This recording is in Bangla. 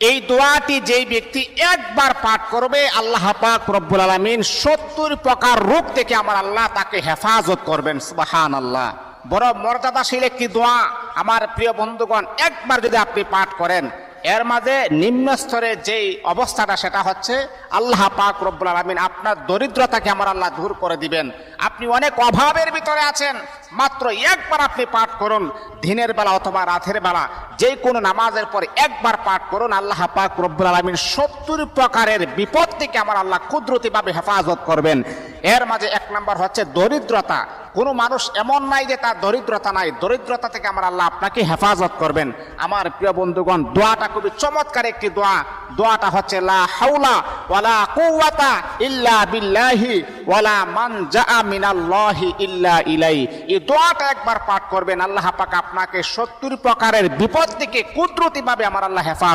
এই দোয়াটি যেই ব্যক্তি একবার পাঠ করবে, আল্লাহ পাক রব্বুল আলমিন সত্তর প্রকার রূপ থেকে আমার আল্লাহ তাকে হেফাজত করবেন সুবাহান আল্লাহ বড় মর্যাদাশীল একটি দোয়া আমার প্রিয় বন্ধুগণ, একবার যদি আপনি পাঠ করেন, এর মাঝে নিম্ন স্তরে যেই অবস্থাটা সেটা হচ্ছে, আল্লাহ পাক রব্বুল আলমিন আপনার দরিদ্রতাকে আমার আল্লাহ দূর করে দিবেন। আপনি অনেক অভাবের ভিতরে আছেন মাত্র একবার আপনি পাঠ করুন, দিনের বেলা অথবা রাতের বেলা, যে কোনো নামাজের পর একবার পাঠ করুন, আল্লাহ পাক রব্বুল আলমিন সত্তর প্রকারের বিপদ থেকে আমার আল্লাহ কুদরতিভাবে হেফাজত করবেন। এর মাঝে এক নম্বর হচ্ছে দরিদ্রতা। কোনো মানুষ এমন নাই যে তার দরিদ্রতা নাই, দরিদ্রতা থেকে আমার আল্লাহ আপনাকে হেফাজত করবেন। আমার প্রিয় বন্ধুগণ, দোয়াটা খুবই চমৎকার একটি দোয়া। দোয়াটা হচ্ছে, লা হাওলা ওয়ালা কুওয়াতা ইল্লা বিল্লাহি ওয়ালা মান জাআ মিনাল্লাহি ইল্লা ইলাই এই দোয়াটা একবার পাঠ করবেন, আল্লাহ পাক আপনাকে সত্তর প্রকারের বিপদ থেকে কুদরতিভাবে আমার আল্লাহ হেফাজত